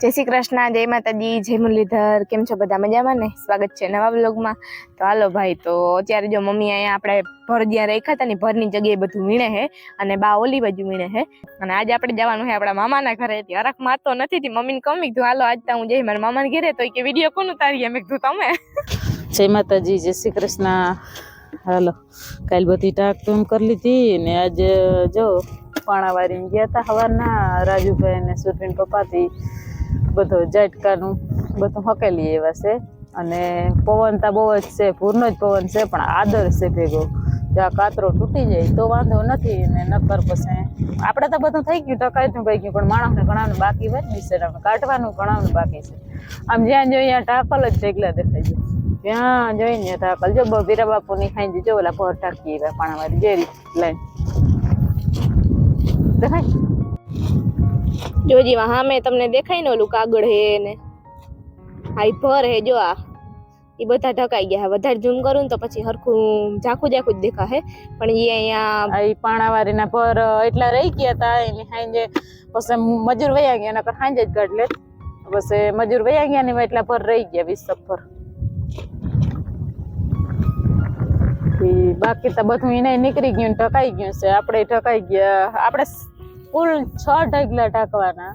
જય શ્રી કૃષ્ણ, જય માતાજી, જય મુરલીધર, કેમ છો બધા મજામાં ને? સ્વાગત છે નવા બ્લોગમાં તો હાલો ભાઈ, તો અત્યારે જો મમ્મી અહીંયા આપણે ભર જ્યાં રાખ્યા હતા ને ભરની જગ્યાએ બધું વીણે છે અને બા ઓલી બાજુ વીણે છે અને આજે આપણે જવાનું છે આપણા મામાના ઘરે. હરખ મારતો નથી થી મમ્મીને કમી કીધું, હાલો, આજ તો હું જઈ મારા મામાને ઘેરે. તો કે, વીડિયો કોનું તારી મેં કીધું, તમે. જય માતાજી, જય શ્રી કૃષ્ણ. હાલો, કાલ બધી ટાક તો કરી લીધી ને આજે, જો, પાણાવારીને ગયા હતા સવારના રાજુભાઈ ને સુરભીન પપ્પાથી બધો જાટકાનું બધું હકેલી એવા છે. અને પવન તો બહુ જ છે ભૂરનો જ પવન છે, પણ આદર છે ભેગો. જો આ કાતરો તૂટી જાય તો વાંધો નથી ને નકર પછી આપણે તો બધું થઈ ગયું ટકાઈ થઈ ગયું, પણ માણસને ઘણાનું બાકી હોય છે કાઢવાનું ઘણાનું બાકી છે. આમ જ્યાં જોઈએ ટાકલ જ ભેગલા દેખાય છે ત્યાં જોઈને ટાકલ જો બીરા બાપુની ખાઈ જો ઓલા ભર ટાકી એવા પાણાવાળી જેરી લાઈન. દેખાય? જોજી મેં તમને દેખાય ને ઓલું કાગળ હે ને? હા એ ભર હે જો આ. એ બધા ઢકાઈ ગયા વધારે ઝૂમ કરું ને તો પછી હરખું ઝાખું ઝાખું જ દેખાશે પણ એ અહીંયા એ પાણાવારીના પર એટલા રહી ગયા હતા એની સાંજે પછી મજૂર વયા ગયા નકર સાંજે જ કાઢ લે. પછી મજૂર વયા ગયા ને એટલા પર રહી ગયા, વીસ પર બાકી તો બધું એને નીકળી ગયું ને ઢકાઈ ગયું છે. આપણે ઢકાઈ ગયા, આપણે કુલ છ ઢગલા ઢાંકવાના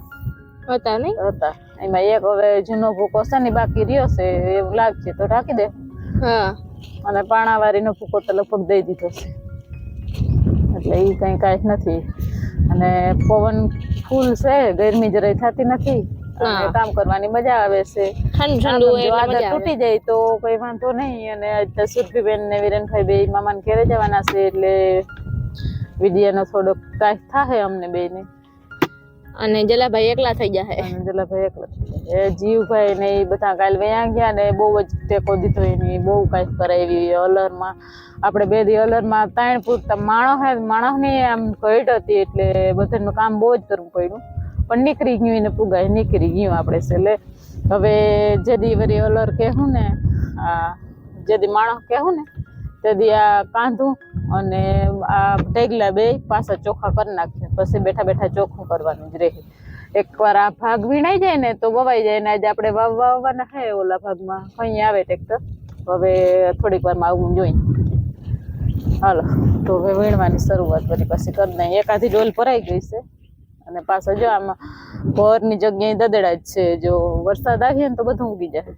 હતા નહીં? હતા. એમાં એક હવે જૂનો ભૂકો છે ને બાકી રહ્યો છે એવું લાગશે તો ઢાંકી દે. હા. અને પાણાવાળીનો ભૂકો તો લગભગ દઈ દીધો છે. એટલે એ કંઈ કાંઈ નથી. અને પવન ફૂલ છે ગરમી જરાય થતી નથી. અને કામ કરવાની મજા આવે છે. ઠંડુ તૂટી જાય તો કઈ વાંધો નહીં. અને આજ સુરભીબેન ને વિરેનભાઈ બે મામાને ઘેરે જવાના છે એટલે વિદ્યાનો થોડોક કાંઈ થાય અમને બેને અને જલાભાઈ એકલા થઈ જાય અને જલાભાઈ એકલા એ જીવભાઈ ને એ બધા કાલ વયા ગયા ને બહુ જ ટેકો દીધો એની. બહુ કાંઈ કરાવી અલરમાં. આપણે બે દી અલરમાં ત્રણ પૂરતા માણસ હે માણસની આમ ઘટ હતી એટલે બધાનું કામ બહુ જ કરવું પડ્યું. પણ નીકળી ગયું એને પુગાય નીકળી ગયું આપણે છેલ્લે. હવે જે દી વરી અલર કહેવું ને આ જે દી માણસ કહેવું ને તે દી આ કાંધું અને આ ટેગલા બે પાછા ચોખ્ખા કરી નાખ્યું પછી બેઠા બેઠા ચોખ્ખું કરવાનું જ રહે. એકવાર આ ભાગ વીણાઈ જાય ને તો વવાઈ જાય ને આજે આપણે વાવ વાવવાના હે ઓલા ભાગમાં. અહીં આવે ટ્રેક્ટર હવે થોડીક વારમાં આવું જોઈ હાલો, તો હવે વીણવાની શરૂઆત કરી પછી કરી દઈએ એકાથી ડોલ ભરાઈ ગઈ છે. અને પાછા જો આમાં ભરની જગ્યાએ દદડા જ છે. જો વરસાદ આવીએ ને તો બધું ઉગી જાય.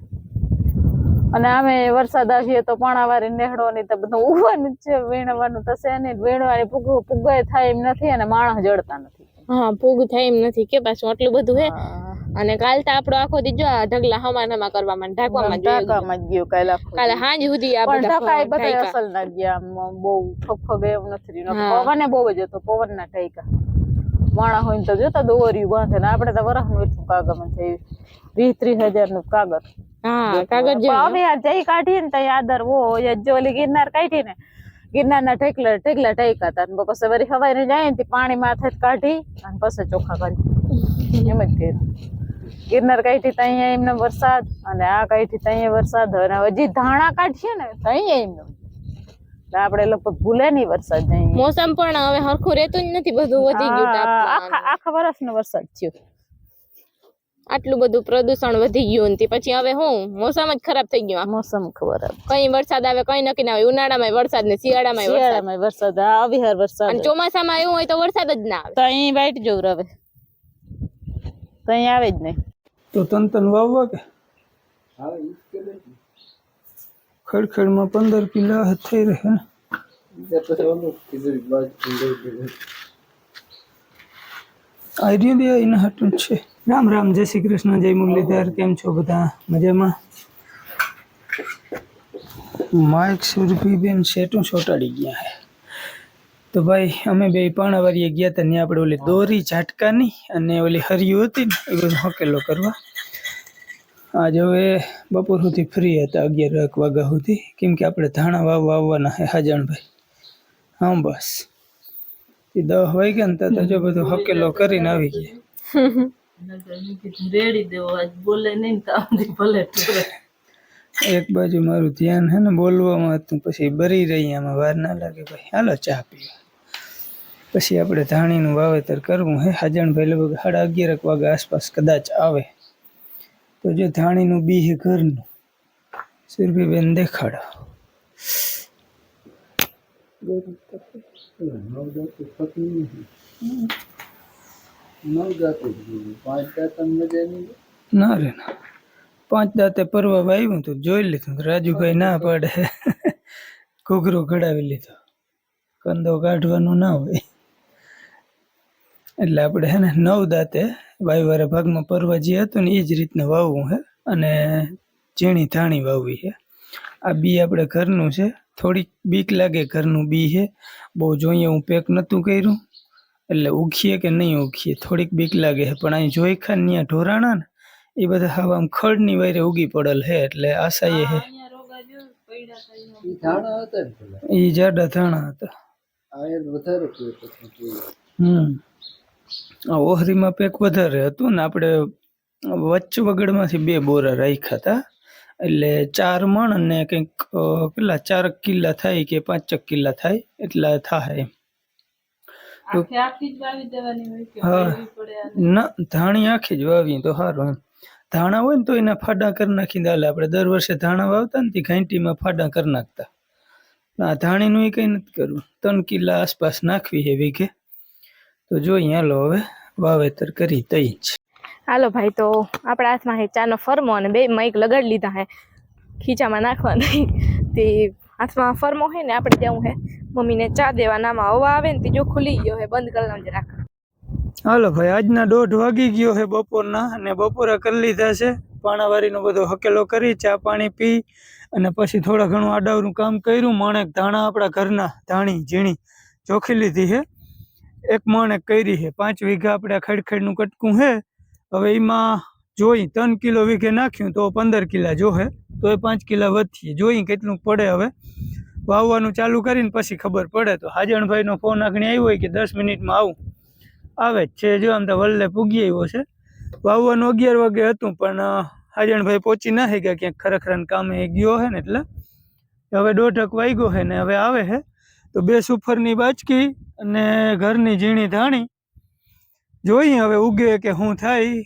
અને આમે વરસાદ આવીએ તો પાણાવારી નેહડવાની તો બધું ઉગવાનું જ છે વીણવાનું તો છે નહીં. વીણવાની પૂગ પુગાય થાય એમ નથી અને માણસ જડતા નથી. હા પૂગ થાય એમ નથી. કે પાછું આટલું બધું હે? અને કાલ તો આપણો આખો દી જો ઢગલા હમા નમા કરવામાં ઢાકવામાં ઢાંકવામાં જ ગયો. ટાંકામાં જ ગયું કાલે આખું કાલે હાંજ સુધી આ પણ બધા અસલ ના ગયા બહુ ફગફગ એવું નથી પવન બહુ જ હતો પવન ના ટાઈકા માણા હોય ને તો જોતા દોર્યું બાંધે ને આપણે તો વરસનું એટલું કાગળ થયું વીસ ત્રીસ હજારનું કાગળ. યાર જઈ કાઢીએ ને ત્યાં આદર વો જો ઓલી ગિરનાર કાઢી ને ગિરનારના ઠેકલા ઠેકલા ટાઈકા હતા. ને પછી વરી હવાઈ ને જાય ને પાણી માથે કાઢી અને પછી ચોખા કાઢી એમ જ કર્યું. ગિરનાર કાઢી ત્યાં એમને વરસાદ અને આ કાઢી ત્યાં વરસાદ અને હજી ધાણા કાઢીએ ને ત્યાં એમનો આપણે લગભગ ભૂલે નહીં વરસાદ મોસમ પણ હવે હરખું રહેતું જ નથી બધું વધી ગયું. આખા આખા વર્ષનો વરસાદ થયો. આટલું બધું પ્રદૂષણ વધી ગયું ને પછી હવે હું? મોસમ જ ખરાબ થઈ ગયું મોસમ ખબર કઈ વરસાદ આવે કઈ નક્કી ના હોય ઉનાળામાં વરસાદ ને શિયાળામાં વરસાદ. શિયાળામાં વરસાદ આવી અવિહાર વરસાદ. અને ચોમાસામાં એવું હોય તો વરસાદ જ ના આવે. તો અહીં વાઈટ જોર હવે. તો અહીં આવે જ નહીં. તો તન તન વાવવા કે? ખડખડમાં પંદર કિલા થઈ રહે ને. આઈડિયા હાટું છે. રામ રામ જય શ્રી કૃષ્ણ જય મુરલીધર કેમ છો બધા? મજામાં? માઇક સુરભી બેન શેટું ચોટાડી ગયા હે. તો ભાઈ અમે બે પાણાવારીએ ગયા હતા ત્યાં આપણે ઓલી દોરી ઝાટકાની અને ઓલી હરિયું હતી ને એ બધું હકેલો કરવા. આજ હવે બપોર સુધી ફ્રી હતા અગિયાર એક વાગ્યા સુધી. કેમ કે આપણે ધાણા વાવ વાવવાના હે હાજણભાઈ હા બસ. એ દસ વાગ્યા ને તો જો બધું હકેલો કરીને આવી ગયા. રેડી દેવો આજ બોલે નહીં તો ભલે એક બાજુ મારું ધ્યાન હે ને બોલવામાં હતું પછી બરી રહી આમાં વાર ના લાગે ભાઈ હાલો ચા પીવો પછી આપણે ધાણીનું વાવેતર કરવું હે. હાજણભાઈ લગભગ સાડા અગિયાર વાગે આસપાસ કદાચ આવે. તો જો ધાણીનું બી છે ઘરનું સુરભીબેન દેખાડો. ના રે, ના. પાંચ દાંતે પરવા વાવ્યું તો જોઈ લીધું. રાજુભાઈ ના પાડે. ઘૂઘરો ઘડાવી લીધો. કંદો કાઢવાનો ના હોય. એટલે આપણે હે ને નવ દાંતે વાયવાળા ભાગમાં પરવા જે હતું ને એ જ રીતના વાવવું હે. અને ઝીણી ધાણી વાવવી છે આ બી આપણે ઘરનું છે. થોડીક બીક લાગે ઘરનું બી છે બહુ જોઈએ હું પેક નહોતું કર્યું. એટલે ઉખીએ કે નહીં ઉખીએ થોડીક બીક લાગે છે. પણ અહીં જોઈ ખાન ત્યાં ઢોરાણા ને એ બધા હવા આમ ખડની વાયરે ઉગી પડેલ છે એટલે આશા એ છે. એ જાડા ધાણા હતા. હમ. આ ઓહરીમાં પેક વધારે હતું ને આપણે વચ્ચ વગડમાંથી બે બોરા રાખ્યા હતા. એટલે ચાર મણ અને કંઈક કેટલા ચાર કિલ્લા થાય કે પાંચક કિલ્લા થાય એટલા થાય ના ધાણી આખી જ વાવીએ તો સારું એમ. ધાણા હોય ને તો એના ફાડા કરી નાખીને હાલે. આપણે દર વર્ષે ધાણા વાવતા ને તે ઘાંટીમાં ફાડા કરી નાખતા. આ ધાણીનું એ કંઈ નથી કરવું. ત્રણ કિલ્લા આસપાસ નાખવી હે વીઘે. તો જોઈએ હાલો હવે વાવેતર કરી તઈ જ. હાલો ભાઈ તો આપણા હાથમાં હે ચાનો ફરમો અને બે માઇક લગાડી લીધા હે. ખીચામાં નાખવા નહીં તે હાથમાં ફરમો હે ને આપણે જવું હે. મમ્મીને ચા દેવાના નામાં હવા આવે ને ત્રીજો ખુલી ગયો હે, બંધ કરી નાખજે રાખ. હાલો ભાઈ, આજના દોઢ વાગી ગયો હે બપોરના અને બપોરે કરી લીધા છે. પાણાવારીનો બધો હકેલો કરી, ચા પાણી પી અને પછી થોડા ઘણું આડાવરું કામ કર્યું. મણેક ધાણા આપણા ઘરના ધાણી, ઝીણી ચોખી લીધી છે એક મણેક કરી છે પાંચ વીઘા આપણે ખડખડનું કટકું છે હવે એમાં જોઈ ત્રણ કિલો વીઘે નાખ્યું તો પંદર કિલા જોહે તો એ પાંચ કિલા વધીએ. જોઈ કેટલું પડે હવે. વાવવાનું ચાલુ કરીને પછી ખબર પડે તો હાજણભાઈનો ફોન આગળ આવ્યો હોય કે દસ મિનિટમાં આવું. આવે જ છે, જો આમ તો વલ્લે પૂગી આવ્યો છે. વાવવાનું અગિયાર વાગે હતું, પણ હાજણભાઈ પહોંચી ના ગયા ક્યાંક ખરેખર કામે ગયો છે ને એટલે. હવે દોઢક વાગ્યો છે ને હવે આવે છે તો બે સુફરની બાચકી અને ઘરની ઝીણી ધાણી. જોઈએ હવે ઉગે કે શું થાય.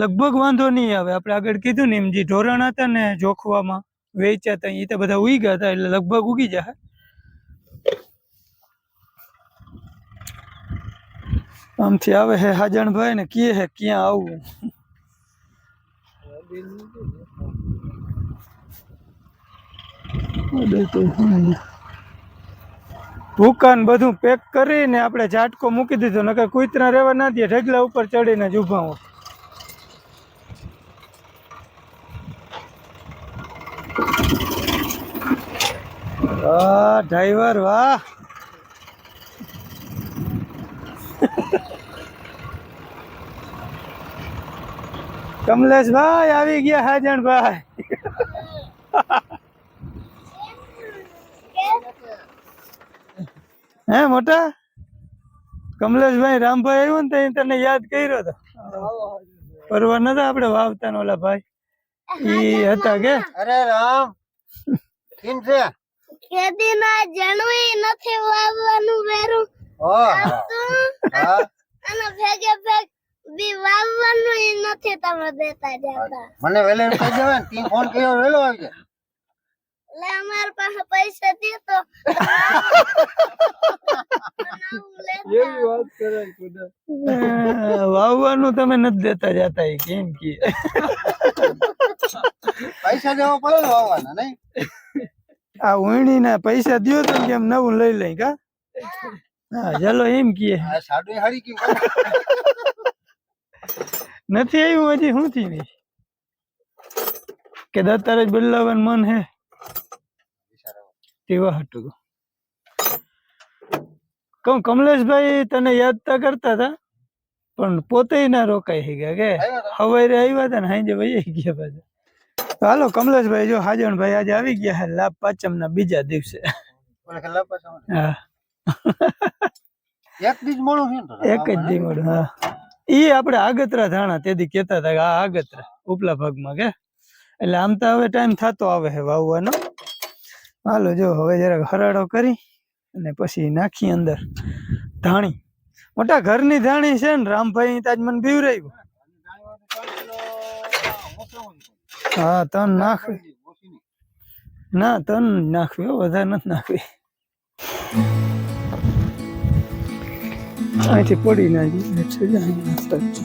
લગભગ વાંધો નહીં આવે. આપણે આગળ કીધું ને એમ જે ઢોરણ હતા ને જોખવામાં. વેચ્યા હતા એ તો બધા ઉઈ ગયા હતા એટલે લગભગ ઉગી જાય આમથી આવે હે હાજણભાઈ ને કીએ હે ક્યાં આવવું અડે તો શું અહીંયા? ભૂકા ને બધું પેક કરીને આપણે ઝાટકો મૂકી દીધો, નકર કુતરા રહેવા ના દે, ઢગલા ઉપર ચડીને જ ઊભા હોય. વાહ ડ્રાઈવર વાહ. કમલેશભાઈ આવી ગયા હાજણભાઈ. હે મોટા? કમલેશભાઈ રામભાઈ આવ્યો ને તો એ તને યાદ કર્યો હતો પરવા નતા આપણે વાવતા ને ઓલા ભાઈ. ઈ હતા કે? અરે રામ. કેમ છે? ખેતીના જણવી નથી વાવવાનું વેરું. ઓહ, હા. અને ભેગે ભેગ બી વાવવાનું નથી તમે દેતા જતા. મને વેલે કહી ને તી ફોન કર્યો વેલો આવી જાય એટલે અમાર પાસે પૈસા દે તો વાવવાનું તમે નથી દેતા જતા એ કેમ કે. પૈસા દેવા પડે ને વાવવાના નહીં? આ ઉણી ના પૈસા દો તો કેમ નવું લઈ લઈ કા? હા ચાલો એમ કીએ નથી આવ્યું હજી શું થી નહીં કે દત્તારે જ બદલાવાનું મન હે. તેવા હતું કહું કમલેશભાઈ તને યાદ તા કરતા હતા પણ પોતે ના રોકાઈ હી ગયા કે? હવારે આવ્યા હતા ને હાંજે વહી ગયા પાછા. હાલો કમલેશભાઈ જો હાજણભાઈ આજે આવી ગયા હે લાભ પાંચમ ના બીજા દિવસે એક જ મોડું ને દી મળ્યું હા. ઈ આપણે આગતરા ધાણા તેથી કેતા હતા કે આ આગતરા ઉપલા ભાગમાં કે? એટલે આમ તો હવે ટાઈમ થતો આવે હે વાવવાનો. હાલો જો હવે જરાક હરાડો કરી અને પછી નાખી અંદર ધાણી. મોટા ઘરની ધાણી છે ને રામભાઈ તાજ મને બીવરાયું. હા તન નાખવી ના તન નાખવી હો, વધારે નથી નાખવી અહીંથી પડી ના જઈએ એટલે જ અહીં નાખતા જ છે.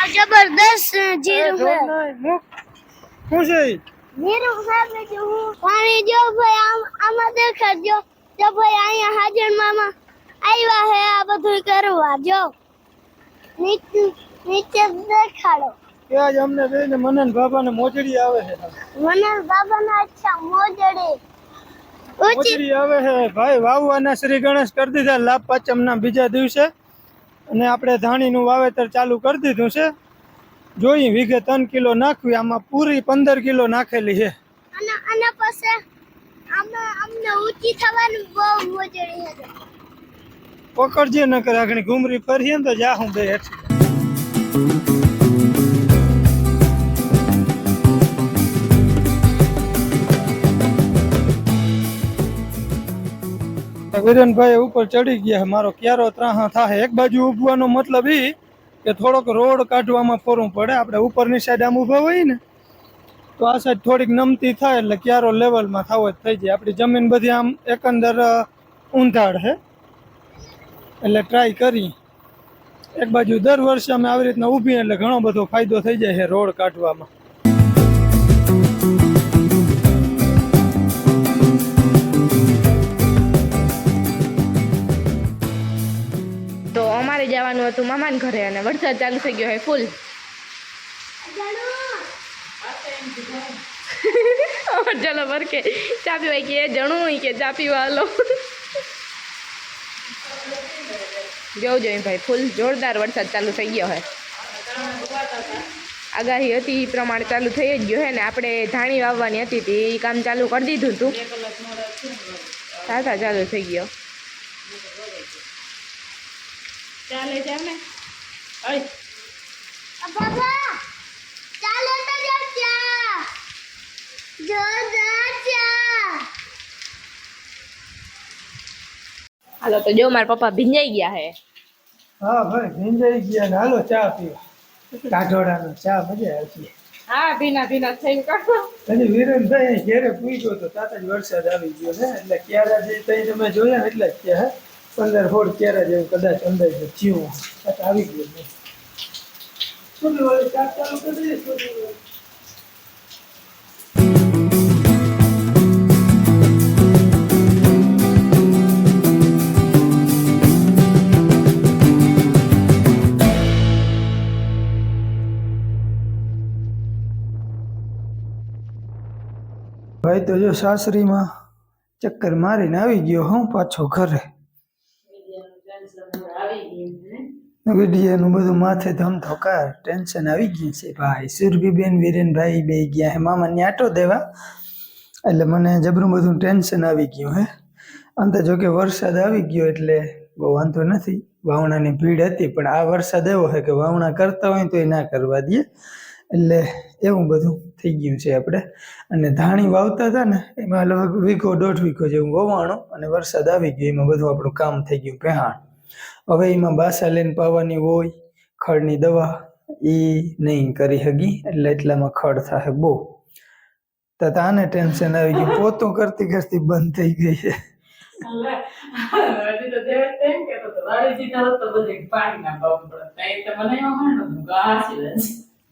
આ જબરદસ્ત જીરું છે શું છે જીરું ખાવે જો પાણી જો ભાઈ આમ આમાં દેખાડજો. જો ભાઈ અહીંયા હાજર મામા આવ્યા હે આ બધું કરવા. જો નીચે દેખાડો. અમને બેને મનન બાબાને મોજડી આવે છે મને બાબાના અચ્છા મોજડી. મોજડી આવે છે ભાઈ વાવવાના શ્રી ગણેશ કરી દીધા. લાભ પાંચમના બીજા દિવસે. અને આપણે ધાણીનું વાવેતર ચાલુ કરી દીધું છે. જોઈએ વીઘે ત્રણ કિલો નાખવી આમાં પૂરી પંદર કિલો નાખેલી છે. પકડજે ન કરે આગળ ઘૂમરી ફરીએ ને તો જાહું બે હેઠી વિરેનભાઈ ઉપર ચડી ગયા. મારો ક્યારો ત્રાહા થાય એક બાજુ ઉભવાનો મતલબ ઈ કે થોડોક રોડ કાઢવામાં ફરવું પડે. આપણે ઉપરની સાઈડ આમ ઊભા હોય ને, તો આ સાઈડ થોડીક નમતી થાય એટલે ક્યારો લેવલમાં થાવો જ થઈ જાય. આપણી જમીન બધી આમ એકંદર ઊંધાડ છે. એટલે ટ્રાય કરી. એક બાજુ દર વર્ષે અમે આવી રીતના ઊભી, એટલે ઘણો બધો ફાયદો થઈ જાય છે રોડ કાઢવામાં. જવાનું હતું મામાને ઘરે અને વરસાદ ચાલુ થઈ ગયો હે ફૂલ. ચલો વરકે ચા પીવાય કે જણું હોય કે ચા પીવા હાલો. જોવું જોઈએ ભાઈ ફૂલ જોરદાર વરસાદ ચાલુ થઈ ગયો હે. આગાહી હતી એ પ્રમાણે ચાલુ થઈ જ ગયો હે ને આપણે ધાણી વાવવાની હતી એ કામ ચાલુ કરી દીધું હતું સાતા ચાલુ થઈ ગયો. ચાલે છે ને બાબા ચાલો તો જો ચા જો જા ચા હાલો તો જો મારા પપ્પા ભીંજાઈ ગયા હે. હા ભાઈ ભીંજાઈ ગયા ને. હાલો ચા પીવા કાઠોડાનો ચા મજા આવતી હા ભીના ભીના થઈને કાઢો. હજી વિરેનભાઈ અહીં ઘેરે પૂછ્યો તો તાત જ વરસાદ આવી ગયો ને એટલે ક્યારા જે તઈ તમે જોયા ને એટલે જ કે હે. પંદર ફોડ કેરા જેવું કદાચ અંદાજે તાત આવી ગયો છે શું વળી. ભાઈ તો જો સાસરીમાં ચક્કર મારીને આવી ગયો હું પાછો ઘરે. વિડિયાનું બધું માથે ધમધો કાર ટેન્શન આવી ગયું છે ભાઈ. સુરભીબેન વિરેનભાઈ બે ગયા હે. મામાને આટો દેવા. એટલે મને જબરું બધું ટેન્શન આવી ગયું હે. આમ તો જોકે વરસાદ આવી ગયો એટલે બહુ વાંધો નથી. વાવણાની ભીડ હતી, પણ આ વરસાદ એવો છે કે વાવણા કરતા હોય તો એ ના કરવા દે. એટલે એવું બધું થઈ ગયું છે આપણે. અને ધાણી વાવતા હતા ને, એમાં લગભગ વીઘો દોઢ વીઘો જેવું વવાણું અને વરસાદ આવી ગયો. એમાં બધું આપણું કામ થઈ ગયું. પહેહાણ હવે એમાં બાસા લઈને પાવાની હોય ખડની દવા એ નહીં કરી હગી એટલે એટલામાં ખડ થાય બહુ. તો આને ટેન્શન આવી ગયું પોતું કરતી કરતી બંધ થઈ ગઈ છે.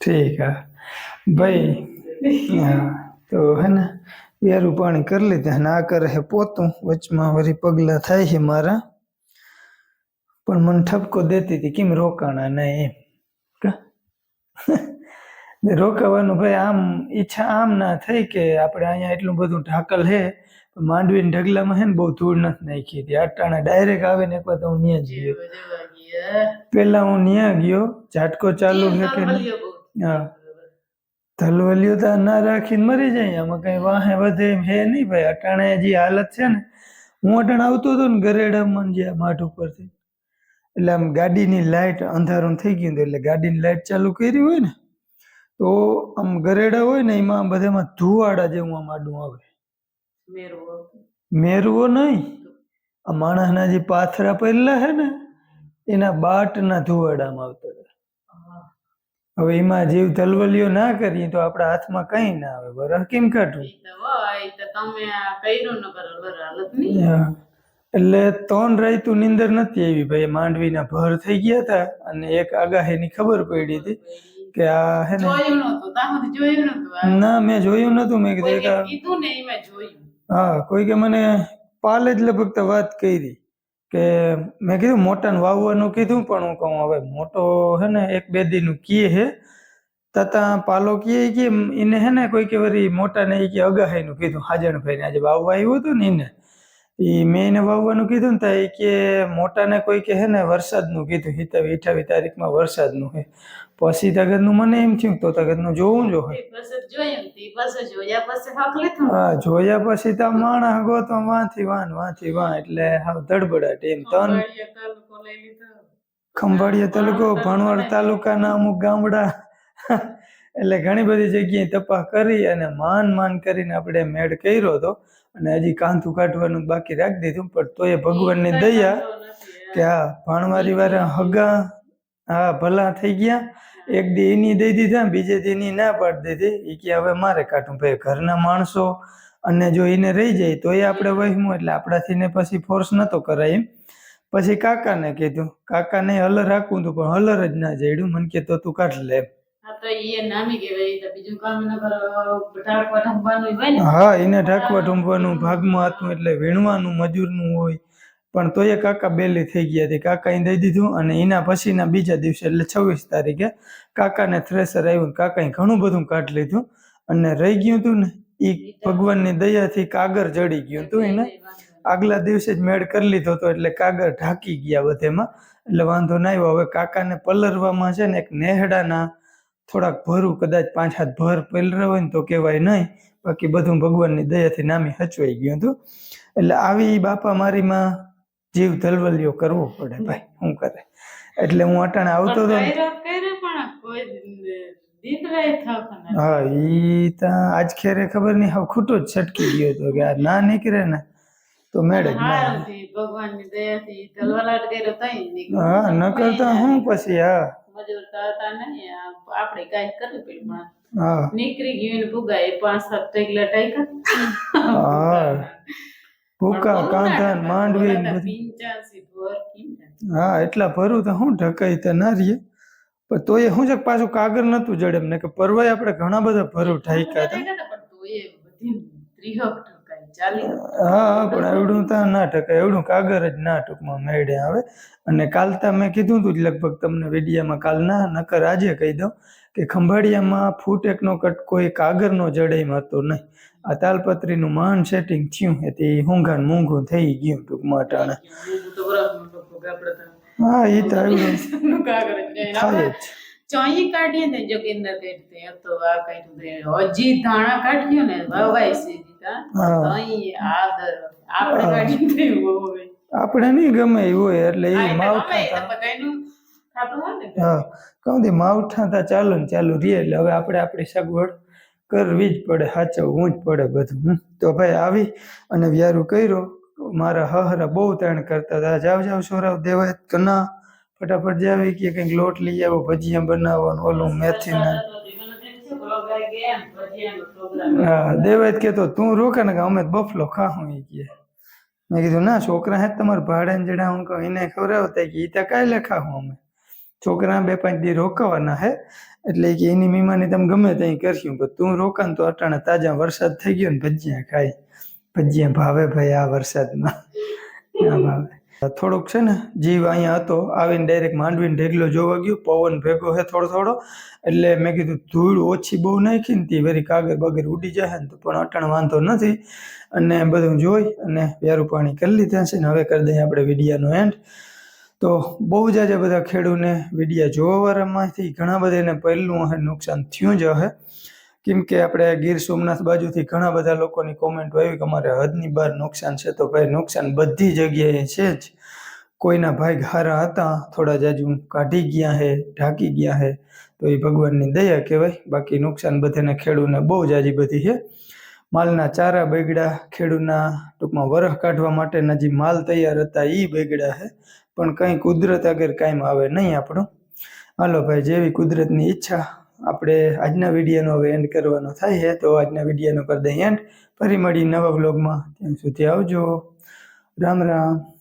ઠીક હા. ભાઈ તો હે ને બેરું પાણી કરી લીધે આ કરે પોતું વચમાં વળી પગલા થાય છે મારા. પણ મને ઠપકો દેતી હતી કેમ રોકાણા નહીં એમ રોકાવાનું ભાઈ આમ ઈચ્છા આમ ના થઈ કે આપણે અહીંયા એટલું બધું ઢાકલ હે માંડવી ઢગલામાં હે ને બહુ ધૂળ નથી નાખી હતી. અટાણે ડાયરેક્ટ આવે ને એક વાર તો હું ન્યા જ ગયા. પેલા હું ન્યા ગયો ઝાટકો ચાલુ છે કે? હા. ધલવલિયો તો ના રાખીને મરી જાય આમાં કઈ વાહે વધે એમ હે નહીં ભાઈ. અટાણે જે હાલત છે ને હું અટાણે આવતો હતો ને ગરેડા મન જ્યાં માઠ ઉપરથી. એટલે આમ ગાડીની લાઇટ અંધારું થઈ ગયું હતું એટલે ગાડીની લાઇટ ચાલુ કરી હોય ને તો આમ ગરેડા હોય ને એમાં બધામાં ધુવાડા જેવું આમ આડું આવે. મેરવો. નહીં. આ માણસના જે પાથરા પહેલા હે ને એના બાટના ધુવાડામાં આવતા હતા. હવે એમાં જીવ તલવલીઓ ના કરીએ તો આપણા હાથમાં કઈ ના આવે. બરાબર કેમ કાઢવું? તમે કર્યું એટલે ત્રણ રાયતું નીંદર નથી આવી ભાઈ. માંડવીના ભર થઈ ગયા હતા અને એક આગાહીની ખબર પડી હતી કે આ હે ને ના મેં જોયું નતું મેં કીધું હા કોઈ કે મને પાલે જ લગભગ વાત કરી કે મેં કીધું મોટાને વાવવાનું કીધું પણ હું કહું હવે મોટો હે ને એક બે દીનું કીએ હે. તતા પાલો કીએ કે એને હે ને કોઈ કે વરી મોટાને એ કે અગાહીનું કીધું. હાજણભાઈને આજે વાવવા આવ્યું હતું ને એને ઈ મેં એને વાવવાનું કીધું ને તા ઈ કે મોટાને કોઈ કે હે ને વરસાદનું કીધું હિતાવી અઠાવી તારીખમાં વરસાદનું હે. પછી તગતનું મને એમ થયું તો તગતનું જોવું જો હે. જોયું પછી તો માણા હા તો વાંથી વાન વાંથી વાં એટલે હાવ ધડબડાટ એમ. તન ખંભાળિયા તાલુકો ભણવાડ તાલુકાના અમુક ગામડા. એટલે ઘણી બધી જગ્યાએ તપાસ કરી અને માન માન કરીને આપણે મેળ કર્યો હતો અને હજી કાંથું કાઢવાનું બાકી રાખી દીધું પણ તોય ભગવાનની દયા કે હા ભાણવારી વાળા હગા હા ભલા થઈ ગયા. એક દી એની દઈ દીધા બીજે દી એની ના પાડી દીધી. એ કે હવે મારે કાઢું ભાઈ ઘરના માણસો અને જો એને રહી જાય તો એ આપણે વહીમું એટલે આપણાથી ને પછી ફોર્સ નતો કરાય એમ. પછી કાકાને કીધું કાકાને હલર રાખવું હતું પણ હલર જ ના જડ્યું મને કે તો તું કાઢ લે એમ. હા એને ઢાંકવા ઢૂંકવાનું ભાગમાં હતું એટલે વીણવાનું મજૂરનું હોય. પણ તોય કાકા બેલી થઈ ગયા હતી કાકાએ દઈ દીધું અને એના પછીના બીજા દિવસે એટલે છવ્વીસ તારીખે કાકાને થ્રેસર આવ્યું કાકાએ ઘણું બધું કાઢી લીધું અને રહી ગયું હતું ને એ ભગવાનની દયાથી કાગર જડી ગયું હતું એને. આગલા દિવસે જ મેળ કરી લીધો હતો એટલે કાગર ઢાંકી ગયા બધેમાં. એટલે વાંધો ના આવ્યો. હવે કાકાને પલરવામાં છે ને એક નેહડાના થોડાક ભરું કદાચ પાંચ હાથ ભર પલરા હોય ને તો કહેવાય નહીં. બાકી બધું ભગવાનની દયાથી નામી હચવાઈ ગયું હતું. એટલે આવી બાપા મારીમાં જીવ ધલવલિયો કરવો પડે ભાઈ શું કરે? એટલે હું અટાણે આવતો હતો હા ઈ ત્યાં આજ ખેરે ખબર નહીં હવે ખોટો જ છટકી ગયો હતો કે આ ના નીકળે ને તો મેળ. હા ન કરતા હું પછી હા. મજૂર તો હતા નહીં આપણે કાંઈ કરવું પડ્યું પણ નીકળી ગયું ને ભૂગાય પાંચ સાત ટેકલા ટાઈકા હા. ભૂકા કાંધા માંડવી? હા એટલા ભરું તો હું ઢકાઈ તો ના રહીએ. પણ તોય શું છે કે પાછું કાગળ નતું જડે એમને કે પરવાય આપણે ઘણા બધા ભરું ઠાઈકા હતા. હા પણ એવડું તો ના ટકાય એવડું કાગળ જ ના ટૂંકમાં મેળે આવે. અને કાલ તો મેં કીધું તું જ લગભગ તમને વિડીયામાં કાલ ના નકર આજે કહી દઉં કે ખંભાળિયામાં ફૂટ એકનો કટ કોઈ કાગળનો જડેમાં હતો નહીં. આ તાલપત્રીનું મહાન સેટિંગ થયું એટલે હુંઘાન મૂંઘું થઈ ગયું ટૂંકમાં અટાણે. હું તો તો એ તો એવડું કઈ થાય જ. ચોઈ કાઢીએ ને જોગિંદર કાઢતે તો આ કાઢ્યું દે હજી ધાણા કાઢ્યો ને વવાય છે દીકા હા. આદર આપણે કાઢી દે હોય. આપણે નહીં ગમે એવું એટલે એ માવઠા હા. કહું દે માવઠા તા ચાલુ ને ચાલુ રહે એટલે હવે આપણે આપણી સગવડ કરવી જ પડે સાચવવું જ પડે બધું. તો ભાઈ આવી અને વ્યારું કર્યો. મારા હહરા બહુ તાણ કરતા હતા. જાવ જાવ સોરાવ દેવાય તો ના ફટાફટ જાવી કે કંઈક લોટ લઈ આવો, ભજીયા બનાવવાનું, ઓલું મેથી ને હા દેવાય કેતો તું રોકે ને અમે બફલો ખાહું એ કે. મેં કીધું, ના, છોકરા હે તમારે ભાડે જડા હું કહું, એને ખવડાવતા કે એ તો કાલે લખાવું અમે. છોકરા બે પાંચ દી રોકાવાના હે, એટલે કે એની મીમાની તમે ગમે ત્યાં કરશું, પણ તું રોકાન તો અટાણે તાજા વરસાદ થઈ ગયો ને ભજીયા ખાય. ભજીયા ભાવે ભાઈ આ વરસાદમાં. ના ભાવે. થોડુંક છે ને જીવ અહીંયા હતો, આવીને ડાયરેક્ટ માંડવીને ઢેગલો જોવા ગયો, પવન ભેગો હે થોડો થોડો. એટલે મેં કીધું, ધૂળ ઓછી બહુ નાખી ને તે વેરી કાગળ બાગર ઉડી જાય ને તો પણ અટાણ વાંધો નથી. અને બધું જોઈ અને વ્યારું પાણી કરી લીધા છે ને હવે કરી દઈએ આપણે વિડીયાનો એન્ડ તો બહુ જ આજે બધા ખેડૂને વિડીયા જોવાવાળામાંથી ઘણા બધા એને પહેલું નુકસાન થયું જ હે. કેમ કે આપણે ગીર સોમનાથ બાજુથી ઘણા બધા લોકોની કોમેન્ટ આવી કે અમારે હદની બહાર નુકસાન છે તો ભાઈ નુકસાન બધી જગ્યાએ છે જ. કોઈના ભાઈ ઘારા હતા, થોડા જાજુ કાઢી ગયા હે, ઢાંકી ગયા હે, તો એ ભગવાનની દયા કહેવાય. બાકી નુકસાન બધાને ખેડૂને બહુ જાજી બધી છે. માલના ચારા બગડ્યા, ખેડૂના ટૂંકમાં વરખ કાઢવા માટેના જે માલ તૈયાર હતા એ બગડ્યા છે પણ કંઈ કુદરત આગળ કાયમ આવે નહીં આપણું. હાલો ભાઈ, જેવી કુદરતની ઈચ્છા આપણે આજના વિડીયોનો હવે એન્ડ કરવાનો થાય છે. તો આજના વિડીયોનો કરી દઈએ એન્ડ ફરી મળી નવા બ્લોગમાં ત્યાં સુધી આવજો. રામ રામ.